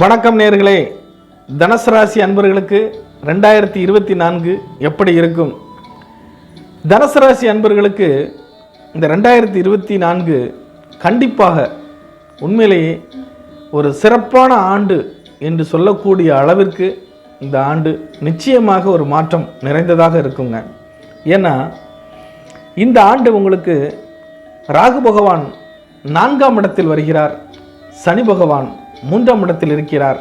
வணக்கம் நேர்களே. தனுசு ராசி அன்பர்களுக்கு ரெண்டாயிரத்தி இருபத்தி நான்கு எப்படி இருக்கும்? தனுசு ராசி அன்பர்களுக்கு இந்த ரெண்டாயிரத்தி இருபத்தி நான்கு கண்டிப்பாக உண்மையிலேயே ஒரு சிறப்பான ஆண்டு என்று சொல்லக்கூடிய அளவிற்கு இந்த ஆண்டு நிச்சயமாக ஒரு மாற்றம் நிறைந்ததாக இருக்குங்க. ஏன்னா இந்த ஆண்டு உங்களுக்கு ராகு பகவான் நான்காம் இடத்தில் வருகிறார். சனி பகவான் மூன்றாம் இடத்தில் இருக்கிறார்.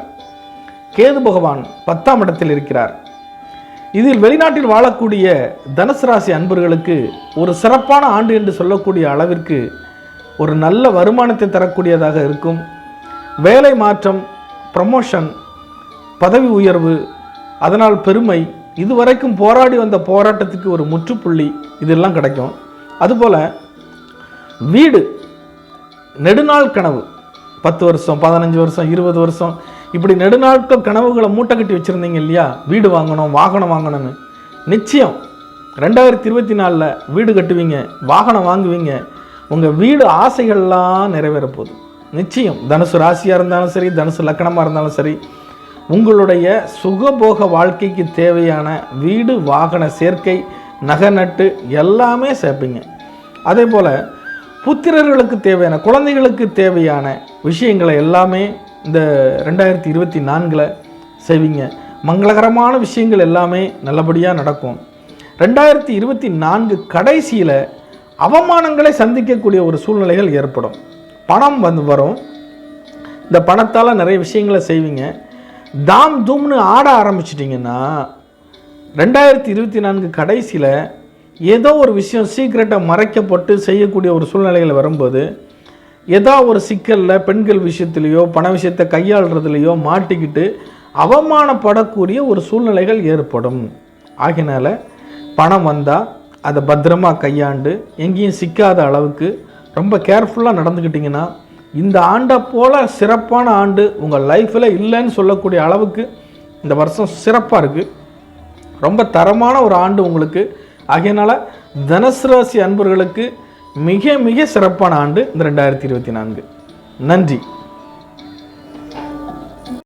கேது பகவான் பத்தாம் இடத்தில் இருக்கிறார். இதில் வெளிநாட்டில் வாழக்கூடிய தனுசு ராசி அன்பர்களுக்கு ஒரு சிறப்பான ஆண்டு என்று சொல்லக்கூடிய அளவிற்கு ஒரு நல்ல வருமானத்தை தரக்கூடியதாக இருக்கும். வேலை மாற்றம் ப்ரமோஷன் பதவி உயர்வு அதனால் பெருமை இதுவரைக்கும் போராடி வந்த போராட்டத்துக்கு ஒரு முற்றுப்புள்ளி இதெல்லாம் கிடைக்கும். அதுபோல் வீடு நெடுநாள் கனவு பத்து வருஷம் பதினஞ்சு வருஷம் இருபது வருஷம். இப்படி நெடுநாட்கள் கனவுகளை மூட்டை கட்டி வச்சுருந்தீங்க இல்லையா? வீடு வாங்கணும் வாகனம் வாங்கணும்னு. நிச்சயம். ரெண்டாயிரத்தி இருபத்தி நாலில் வீடு கட்டுவீங்க வாகனம் வாங்குவீங்க. உங்கள் வீடு ஆசைகள்லாம் நிறைவேற போகுது. நிச்சயம். தனுசு ராசியாக இருந்தாலும் சரி தனுசு லக்கணமாக இருந்தாலும் சரி உங்களுடைய சுகபோக வாழ்க்கைக்கு தேவையான வீடு வாகன சேர்க்கை நகை நட்டு எல்லாமே சேர்ப்பீங்க. அதே போல் புத்திரர்களுக்கு தேவையான குழந்தைகளுக்கு தேவையான விஷயங்களை எல்லாமே இந்த ரெண்டாயிரத்தி இருபத்தி நான்கில் செய்வீங்க. மங்களகரமான விஷயங்கள் எல்லாமே நல்லபடியாக நடக்கும். ரெண்டாயிரத்தி இருபத்தி நான்கு கடைசியில் அவமானங்களை சந்திக்கக்கூடிய ஒரு சூழ்நிலைகள் ஏற்படும். பணம் வந்து வரும். இந்த பணத்தால் நிறைய விஷயங்களை செய்வீங்க. தாம் தூம்னு ஆட ஆரம்பிச்சிட்டிங்கன்னா ரெண்டாயிரத்தி இருபத்தி நான்கு கடைசியில் ஏதோ ஒரு விஷயம் சீக்கிரட்டாக மறைக்கப்பட்டு செய்யக்கூடிய ஒரு சூழ்நிலைகள் வரும்போது ஏதோ ஒரு சிக்கலில் பெண்கள் விஷயத்துலேயோ பண விஷயத்தை கையாளுறதுலையோ மாட்டிக்கிட்டு அவமானப்படக்கூடிய ஒரு சூழ்நிலைகள் ஏற்படும். ஆகினால பணம் வந்தால் அதை பத்திரமா கையாண்டு எங்கேயும் சிக்காத அளவுக்கு ரொம்ப கேர்ஃபுல்லாக நடந்துக்கிட்டிங்கன்னா இந்த ஆண்டை போல் சிறப்பான ஆண்டு உங்கள் லைஃப்பில் இல்லைன்னு சொல்லக்கூடிய அளவுக்கு இந்த வருஷம் சிறப்பாக இருக்குது ரொம்ப தரமான ஒரு ஆண்டு உங்களுக்கு ஆகையினால தனுசு ராசி அன்பர்களுக்கு மிக மிக சிறப்பான ஆண்டு இந்த ரெண்டாயிரத்தி இருபத்தி நான்கு. நன்றி.